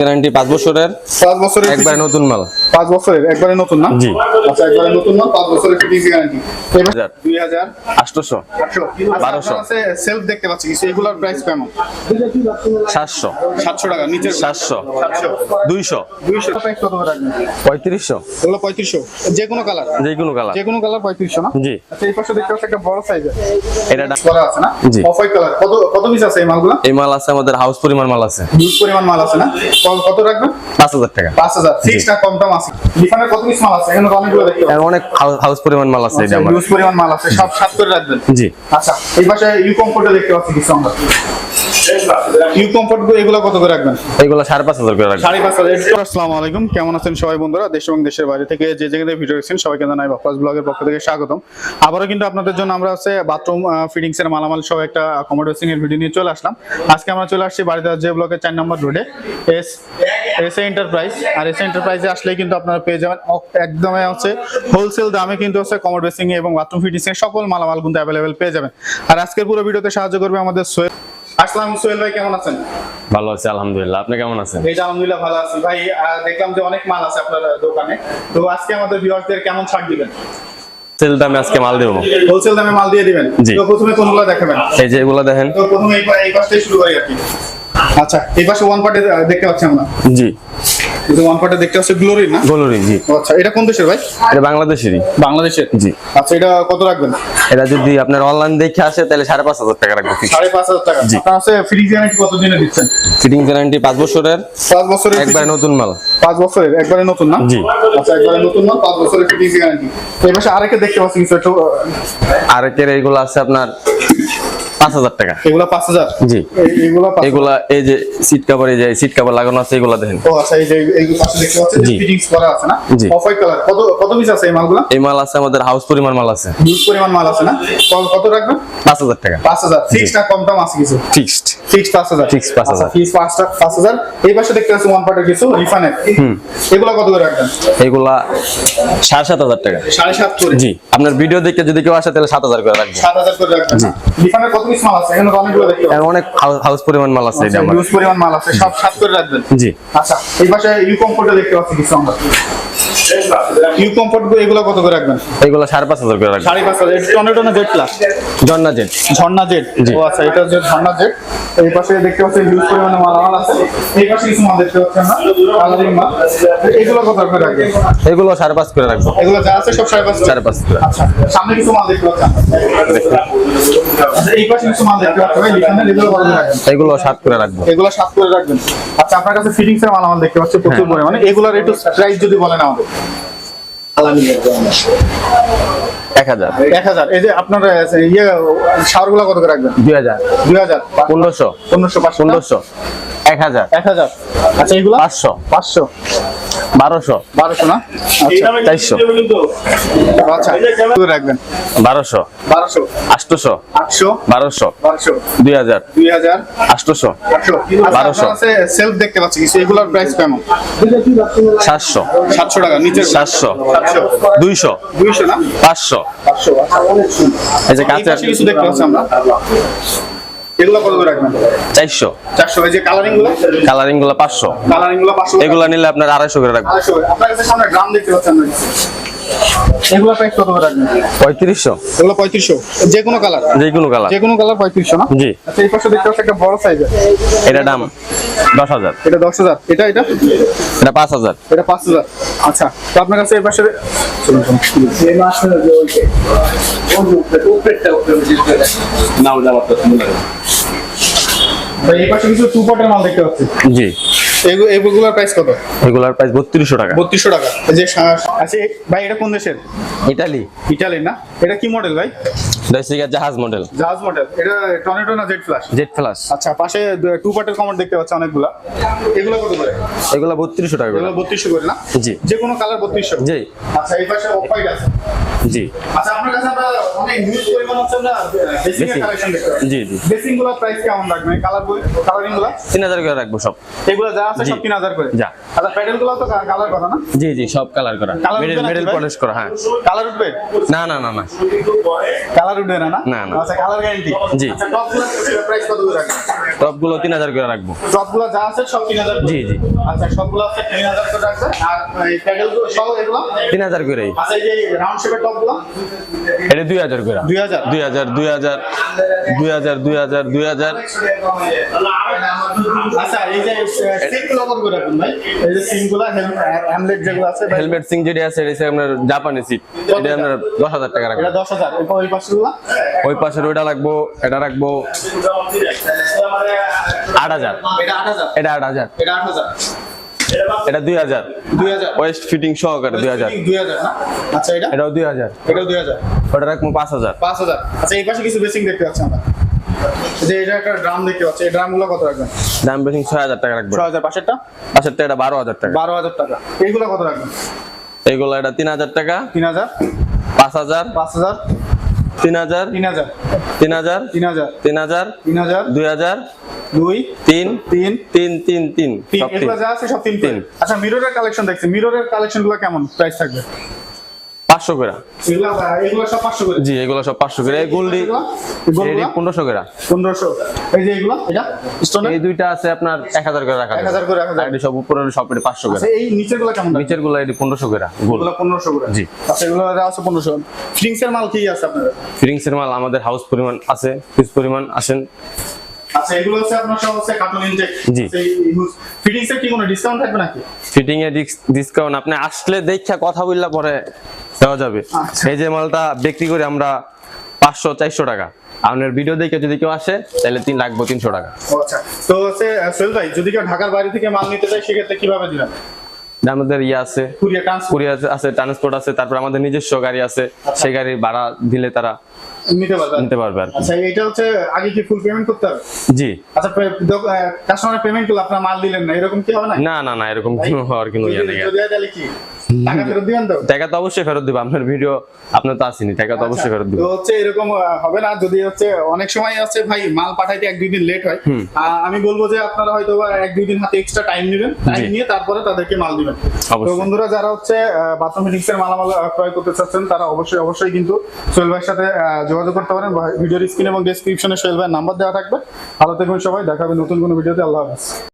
Guarantee পাঁচ বছরের? পাঁচ বছরের একবার নতুন মাল। পাঁচ বছরের একবারে নতুন না? জি। আচ্ছা একবারে নতুন না পাঁচ বছরের ফিটিংস গ্যারান্টি হাজার। দুই হাজার আটশোশো। আটশো। সেলফ দেখতে পাচ্ছি কিছু এগুলোর প্রাইস কেমন? সাতশো। সাতশো টাকা নিচের সাতশো। সাতশো। দুইশো। দুইশো প্রাইস কত রাখবেন। পঁয়ত্রিশশো। এগুলো পঁয়ত্রিশশো। যে কোনো কালার যে কোনো কালার যে কোনো কালার পঁয়ত্রিশশো না? জি। আচ্ছা এই পাশে দেখতে পাচ্ছি একটা বড় সাইজের এটা দাম- করা আছে না? জি। অফ হোয়াইট কালার কত কত পিস আছে এই মালগুলো? এই মাল আছে আমাদের হাউস পরিমাণ মাল আছে। হিউজ পরিমাণ মাল আছে না? কত- রাখবেন পাঁচ হাজার টাকা। পাঁচ হাজার। ফিক্স না কম দাম আছে। লিফানের কত পিস মাল আছে? এখানে অনেকগুলো দেখতে পাচ্ছি। অনেক হাউস পরিমাণ মাল আছে এটা আমার। হিউজ পরিমাণ মাল আছে। সব সাত করে রাখবেন। জি। আচ্ছা এই পাশে ইউ কমফোর্টে দেখতে পাচ্ছি কিছু আমরা। ইউ কমফোর্ট এগুলো কত করে রাখবেন? এইগুলো সাড়ে পাঁচ হাজার করে রাখবেন। সাড়ে পাঁচ হাজার। আসসালামু আলাইকুম কেমন আছেন সবাই বন্ধুরা? দেশ এবং দেশের বাইরে থেকে যে জায়গায় ভিডিও দেখছেন সবাইকে জানাই বাপ্পাস ব্লগের পক্ষ থেকে স্বাগতম। আবারও কিন্তু আপনাদের জন্য আমরা হচ্ছে বাথরুম ফিটিংস এর মালামাল সহ একটা কমোডোসিং এর ভিডিও নিয়ে চলে আসলাম। আজকে আমরা চলে আসছি বাড়িতে যে ব্লকের চার নম্বর রোডে S S enterprise R S এন্টারপ্রাইজে আসলে কিন্তু আপনারা পেয়ে যাবেন একদমই হচ্ছে হোলসেল দামে কিন্তু হচ্ছে কমোড বেসিং এবং বাথরুম ফিটিংস এর সকল মালামাল কিন্তু অ্যাভেলেবেল পেয়ে যাবেন। আর আজকের পুরো ভিডিওতে সাহায্য করবে আমাদের আসসালাম সোহেল ভাই কেমন আছেন? ভালো আছি আলহামদুলিল্লাহ। আপনি কেমন আছেন? এই যে আলহামদুলিল্লাহ ভালো আছি। ভাই দেখলাম যে অনেক মাল আছে আপনার দোকানে। তো আজকে আমাদের ভিউয়ার্সদের কেমন ছাড় দিবেন? দামে আজকে মাল দেবো। হোলসেল দামে মাল দিয়ে দিবেন? জি। তো প্রথমে কোনগুলো দেখাবেন? এই যে এগুলো দেখেন। তো প্রথমে এই শুরু করি আর কি। আচ্ছা এই পাশে ওয়ান পার্টে দেখতে পাচ্ছি আমরা। জি। যে ওয়ান পার্টে দেখতে পাচ্ছি গ্লোরি না? গোলরি জি। আচ্ছা এটা কোন দেশের ভাই? এটা বাংলাদেশেরই। বাংলাদেশের? জি। আচ্ছা এটা কত রাখবেন? এটা যদি আপনার অনলাইন দেখে আসে তাহলে সাড়ে পাঁচ হাজার টাকা রাখব। সাড়ে পাঁচ হাজার টাকা। জি। আপনার আছে ফ্রি গ্যারান্টি কত দিনে দিচ্ছেন? ফিটিং গ্যারান্টি পাঁচ বছরের পাঁচ বছরের একবার নতুন মাল। পাঁচ বছরের একবারে নতুন না? জি। আচ্ছা একবারে নতুন না পাঁচ বছরের ফ্রি গ্যারান্টি এই পাশে আরেকে দেখতে পাচ্ছি কিছু একটু আহ, আর এইগুলো আছে আপনার পাঁচ হাজার টাকা। এগুলো পাঁচ হাজার? জি। এগুলা এই যে সিট কাভার এই যে সিট কাভার লাগানো আছে এগুলা দেখেন। ও আচ্ছা এই যে এই পাশে দেখতে পাচ্ছেন জি। ফিটিংস করা আছে না। অফ হোয়াইট কালার কত কত পিস আছে এই মালগুলো? এই মাল আছে আমাদের হাউস পরিমাণ মাল আছে। হিউজ পরিমাণ মাল আছে না? কত রাখবেন? পাঁচ হাজার টাকা। পাঁচ হাজার। ফিক্স না কম দাম আছে কিছু? ফিক্সড ফিক্স পাঁচ হাজার। Fixed পাঁচ হাজার। ফিক্স পাঁচ পাঁচ হাজার। এই পাশে দেখতে পাচ্ছি ওয়ান পার্টের কিছু রিফানের এগুলো কত করে রাখবেন? এগুলা সাড়ে সাত হাজার টাকা। সাড়ে সাত করে। জি। আপনার ভিডিও দেখে যদি কেউ আসে তাহলে সাত হাজার করে রাখব। সাত হাজার করে রাখবেন। রিফানের কত পিস মাল আছে এখানে অনেকগুলো দেখতে আর অনেক হাউস পরিমাণ মাল আছে এটা আমার হিউজ পরিমাণ মাল আছে সব সাত করে রাখবেন। জি। আচ্ছা এই পাশে ইউ কমফোর্টে দেখতে পাচ্ছি কিছু আমরা। ইউ কমফোর্ট এগুলো কত করে রাখবেন? এগুলো সাড়ে পাঁচ হাজার করে সাড়ে পাঁচ হাজার। না জেড প্লাস ঝর্ণা জেট ও আচ্ছা এটা হচ্ছে ঝর্ণা জেট এই পাশে দেখতে পাচ্ছেন হিউজ পরিমাণে মালামাল আছে। এই পাশে কিছু মাল দেখতে পাচ্ছেন না। কালারিং মাল। এগুলো কত করে রাখবেন? এগুলো সাড়ে পাঁচ করে রাখব। এগুলো যা আছে সব সাড়ে পাঁচ সাড়ে পাঁচ করে। আচ্ছা সামনে কিছু মাল দেখতে পাচ্ছেন? আচ্ছা এই পাশে কিছু মাল দেখতে পাচ্ছেন ভাই এগুলো কত রাখবেন? এগুলো সাত করে রাখব। এগুলো সাত করে রাখবেন। আচ্ছা আপনার কাছে ফিটিংস এর মালামাল দেখতে পাচ্ছি প্রচুর হ্যাঁ। পরিমাণে। এগুলোর একটু প্রাইস যদি বলেন আমাদের এক হাজার। এক হাজার। এই যে আপনার ইয়ে শাওয়ারগুলো কত করে রাখবেন? দুই হাজার। দুই হাজার। পনেরোশো। পনেরোশো? পনেরোশো। এক হাজার। এক হাজার। আচ্ছা এগুলো? পাঁচশো। পাঁচশো। বারোশো। বারোশো না? চারশো আচ্ছা রাখবেন। বারোশো। বারোশো। আটশো? বারোশো। বারোশো। দুই হাজার। দুই হাজার। আটশো। বারোশো। সেলফ দেখতে পাচ্ছি কিছু এগুলোর প্রাইস কেমন? সাতশো। সাতশো টাকা নিচে সাতশো। দুইশো। দুইশো না? পাঁচশো। পাঁচশো এই যে এই কিছু দেখতে পাচ্ছি আমরা। এগুলো কত করে রাখবেন? চারশো। চারশো। এই যে কালারিংগুলো কালারিংগুলো কালারিংগুলো পাঁচশো এগুলা নিলে আপনার আড়াইশো করে রাখব। আড়াইশো আপনার কাছে সামনে গ্রাম দেখতে পাচ্ছেন এগুলো প্রাইস কত করে রাখবেন? পঁয়ত্রিশশো। এগুলো পঁয়ত্রিশশো। যে কোনো কালার যে কোনো কালার যে কোনো কালার পঁয়ত্রিশশো না? জি। আচ্ছা এই পাশে দেখতে পাচ্ছি একটা বড় সাইজ এটা দাম। দশ হাজার। এটা দশ হাজার। এটা এটা? এটা পাঁচ হাজার। এটা পাঁচ হাজার। আচ্ছা তো আপনার কাছে এই পাশে চলুন, চলুন। তো এই পাশে কিছু টু পটের মাল দেখতে পাচ্ছি। জি। এগুলোর প্রাইস কত? এগুলার প্রাইস বত্রিশশো টাকা। বত্রিশশো টাকা। যে সা- আচ্ছা ভাই এটা কোন দেশের? ইটালি। ইটালি না? এটা কি মডেল ভাই? এটা জাহাজ মডেল জাহাজ মডেল এটা টর্নেডো না জেড ফ্লাশ জেট ফ্লাস আচ্ছা পাশে টু পার্টের কমেন্ট দেখতে পাচ্ছি অনেকগুলা। এগুলো কত করে? এগুলা বত্রিশশো টাকা করে। এগুলো বত্রিশশো করে না? জি। যে কোনো কালার বত্রিশশো। জি। আচ্ছা এই পাশে অফ হোয়াইট আছে। জি। আচ্ছা আপনার কাছে আমরা অনেক নিউজ পরিমাণ হচ্ছে আমরা বেসিং কালেকশন দেখতে জি জি। বেসিংগুলো প্রাইস কেমন রাখবেন কালার কালারিংগুলো? তিন হাজার করে রাখব সব। এগুলো যা আছে। সব 3000 করে। যা। আচ্ছা প্যাডেলগুলো তো কালার করা না? জি জি সব কালার করা। মিডল মিডল পলিশ করা হ্যাঁ। কালার উঠবে? না না না না। কালার উঠবে না না? না, না। আচ্ছা কালার গ্যারান্টি জি। আচ্ছা টপগুলো প্রাইস কত করে রাখবেন? টপগুলো তিন হাজার করে রাখব। টপগুলো যা আছে সব 3000 জি, জি। আচ্ছা সবগুলো আছে 3000 করে রাখবেন। আর এই প্যাডেলগুলো সব এগুলো? তিন হাজার করেই। আচ্ছা এই যে রাউন্ড শেপের টপ এটা দুই হাজার করে 2000 দুই হাজার দুই হাজার দুই হাজার দুই হাজার দুই হাজার। আচ্ছা এই যে সিমগুলো করে রাখবেন ভাই। এই যে সিমগুলো হ্যামলেট যেগুলো আছে হেলমেট সিং যেটা আছে এটা আপনার জাপানি সিট এটা আপনার দশ হাজার টাকা রাখব। এটা 10000 এরপর ওই পাশের ওইটা রাখব এটা রাখব আট হাজার। এটা 8000 এটা এটা 8000 এটা দুই হাজার। 2000 ওয়েস্ট ফিটিং সহকারে দুই হাজার। 2000 না? আচ্ছা এটা? এটাও দুই হাজার। এটাও 2000 ওটা রাখব পাঁচ হাজার। 5000 আচ্ছা এই পাশে কিছু বেসিং দেখতে পাচ্ছি আমরা। যে এটা একটা ড্রাম দেখতে পাচ্ছি এই ড্রামগুলো কত রাখবেন? দাম বেশি ছয় হাজার টাকা রাখব। 6000 পাশেরটা? পাশেরটা এটা বারো হাজার টাকা। 12000 টাকা। এইগুলো কত রাখবেন? এইগুলো এটা তিন হাজার টাকা। 3000 পাঁচ হাজার। 5000 তিন হাজার। 3000 তিন হাজার। 3000 তিন হাজার। 3000 দুই হাজার। 2 তিন তিন তিন তিন তিন তিন এগুলো যা আছে সব তিন তিন। আচ্ছা মিররের কালেকশন দেখছি। মিররের কেমন প্রাইস থাকবে? পাঁচশো করে। এগুলো এগুলো সব পাঁচশো করে? জি এগুলো সব পাঁচশো করে। গোল্ডি গোলগুলো? পনেরোশো করে। পনেরোশো। এই যে এগুলো এটা? এই দুইটা আছে আপনার এক হাজার করে রাখা 1000 করে রাখা যাবে। সব উপরের সব এটি পাঁচশো করে। আচ্ছা এই নিচেরগুলো কেমন দাম? নিচেরগুলো এটি পনেরোশো করে গোল পনেরোশো করে? জি। আচ্ছা এগুলো আছে পনেরোশো। ফিটিংস এর মাল কি আছে আপনাদের মাল আমাদের হাউস পরিমাণ আছে পিস পরিমাণ আসেন। আচ্ছা এগুলো হচ্ছে আপনার সব হচ্ছে কার্টুন ইনটেক জি। ফিটিংস এর কি কোনো ডিসকাউন্ট থাকবে নাকি? ফিটিং এ ডিসকাউন্ট আপনি আসলে দেখা কথা বললে পরে দেওয়া যাবে। আচ্ছা। এই যে মালটা বিক্রি করি আমরা পাঁচশো চারশো টাকা। আপনার ভিডিও দেখে যদি কেউ আসে তাহলে তিন লাগবো তিনশো টাকা। আচ্ছা। তো হচ্ছে সোহেল ভাই যদি কেউ ঢাকার বাইরে থেকে মাল নিতে চায় সেক্ষেত্রে কীভাবে দিবেন? আমাদের ইয়ে আছে কুরিয়ার আছে ট্রান্সপোর্ট আছে তারপর আমাদের নিজস্ব গাড়ি আছে সেই গাড়ি ভাড়া দিলে তারা নিতে পারবে। নিতে পারবে আর আচ্ছা এটা হচ্ছে আগে কি ফুল পেমেন্ট করতে হবে? জি। আচ্ছা কাস্টমার পেমেন্ট করলে আপনার মাল দিলেন না এরকম কি হবে না না না না এরকম কোনো হওয়ার কোনো ইয়ে নেই যদি- যদি তাহলে কি? টাকা তো? অবশ্যই ফেরত দিব আপনার ভিডিও আপনার তো আসেনি টাকা তো অবশ্যই ফেরত দিব। তো হচ্ছে এরকম হবে না? যদি হচ্ছে অনেক সময় আছে ভাই মাল পাঠাইতে এক দুই দিন লেট হয়। আমি বলব যে আপনারা হয়তো এক দুই দিন হাতে এক্সট্রা টাইম নেবেন। টাইম নিয়ে তারপরে তাদেরকে মাল দিবেন। তো বন্ধুরা যারা হচ্ছে বাথরুম ফিটিংস এর মালামাল ক্রয় করতে চাচ্ছেন তারা অবশ্যই অবশ্যই কিন্তু সোহেল ভাইয়ের সাথে যোগাযোগ করতে পারেন। ভিডিওর স্ক্রিন এবং ডেসক্রিপশনে সোহেল ভাইয়ের নাম্বার দেওয়া থাকবে। ভালো থাকবেন সবাই। দেখাবে নতুন কোনো ভিডিওতে আল্লাহ হাফেজ।